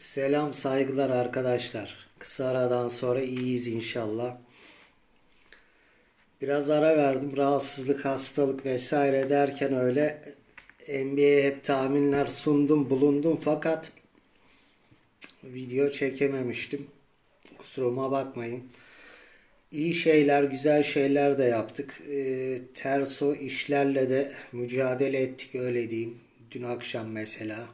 Selam saygılar arkadaşlar. Kısa aradan sonra iyiyiz inşallah. Biraz ara verdim. Rahatsızlık, hastalık vesaire derken öyle NBA'ye hep tahminler sundum, bulundum fakat video çekememiştim. Kusuruma bakmayın. İyi şeyler, güzel şeyler de yaptık. Ee, terso işlerle de mücadele ettik öyle diyeyim. Dün akşam mesela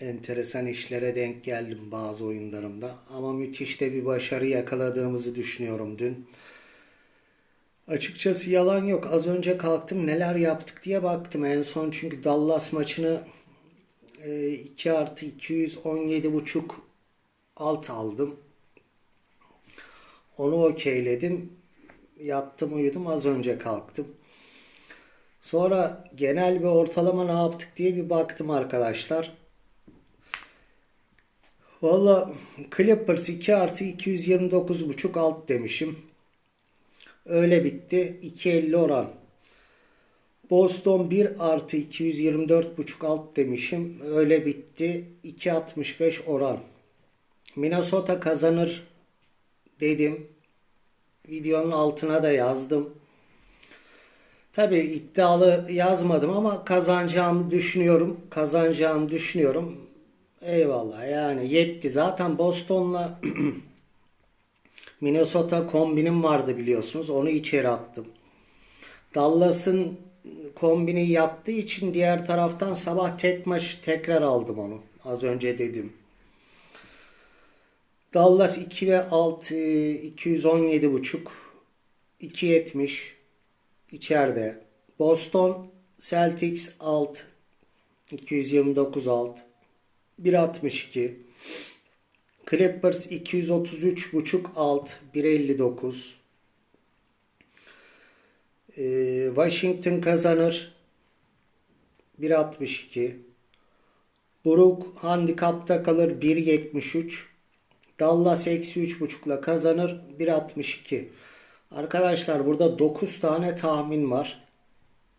enteresan işlere denk geldim bazı oyunlarımda. Ama müthiş de bir başarı yakaladığımızı düşünüyorum dün. Açıkçası yalan yok. Az önce kalktım neler yaptık diye baktım. En son çünkü Dallas maçını e, 2 artı 217 buçuk alt aldım. Onu okeyledim. Yattım uyudum az önce kalktım. Sonra genel bir ortalama ne yaptık diye bir baktım arkadaşlar. Valla Clippers 2 artı 229.5 alt demişim. Öyle bitti. 2.50 oran. Boston 1 artı 224.5 alt demişim. Öyle bitti. 2.65 oran. Minnesota kazanır dedim. Videonun altına da yazdım. Tabi iddialı yazmadım ama kazanacağımı düşünüyorum. Kazanacağını düşünüyorum. Eyvallah yani yetti. Zaten Boston'la Minnesota kombinim vardı biliyorsunuz. Onu içeri attım. Dallas'ın kombini yattığı için diğer taraftan sabah tek maç tekrar aldım onu. Az önce dedim. Dallas 2 ve 6 217 buçuk 2.70 içeride. Boston Celtics alt 229 alt 1.62 Clippers 233 buçuk alt 1.59 ee, Washington kazanır 1.62 Brook handikapta kalır 1.73 Dallas eksi 3.5'la kazanır 1.62 Arkadaşlar burada 9 tane tahmin var.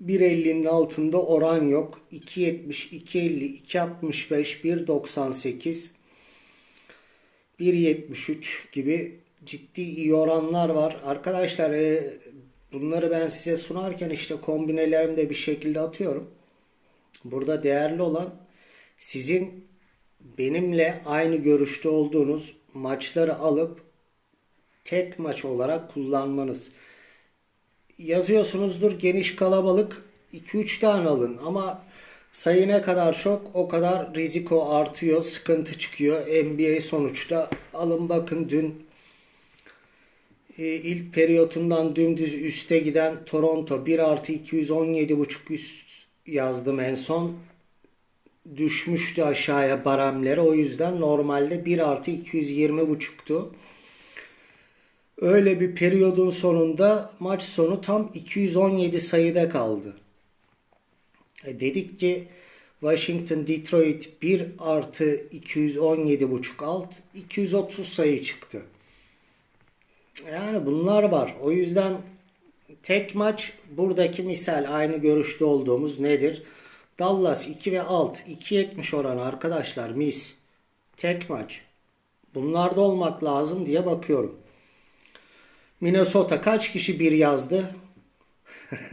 1.50'nin altında oran yok. 2.70, 2.50, 2.65, 1.98, 1.73 gibi ciddi iyi oranlar var. Arkadaşlar e, bunları ben size sunarken işte kombinelerimde bir şekilde atıyorum. Burada değerli olan sizin benimle aynı görüşte olduğunuz maçları alıp tek maç olarak kullanmanız. Yazıyorsunuzdur geniş kalabalık 2-3 tane alın ama sayı ne kadar çok o kadar riziko artıyor, sıkıntı çıkıyor. NBA sonuçta alın bakın dün e, ilk periyotundan dümdüz üste giden Toronto 1 artı 217.5 üst yazdım en son. Düşmüştü aşağıya baremlere. O yüzden normalde 1 artı 220.5'tu. Öyle bir periyodun sonunda maç sonu tam 217 sayıda kaldı. E dedik ki Washington Detroit 1 artı 217 buçuk alt 230 sayı çıktı. Yani bunlar var. O yüzden tek maç buradaki misal aynı görüşte olduğumuz nedir? Dallas 2 ve alt 2.70 oran arkadaşlar mis. Tek maç. Bunlarda olmak lazım diye bakıyorum. Minnesota kaç kişi bir yazdı?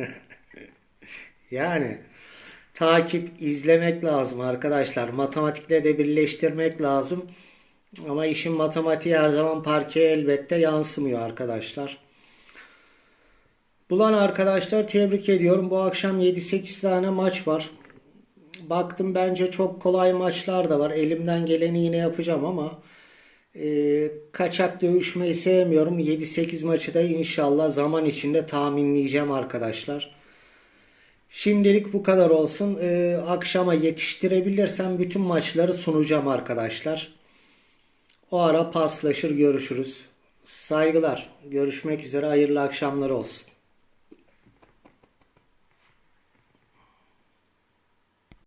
yani takip izlemek lazım arkadaşlar. Matematikle de birleştirmek lazım. Ama işin matematiği her zaman parkeye elbette yansımıyor arkadaşlar. Bulan arkadaşlar tebrik ediyorum. Bu akşam 7-8 tane maç var. Baktım bence çok kolay maçlar da var. Elimden geleni yine yapacağım ama e, kaçak dövüşmeyi sevmiyorum. 7-8 maçı da inşallah zaman içinde tahminleyeceğim arkadaşlar. Şimdilik bu kadar olsun. E, akşama yetiştirebilirsem bütün maçları sunacağım arkadaşlar. O ara paslaşır görüşürüz. Saygılar. Görüşmek üzere. Hayırlı akşamlar olsun.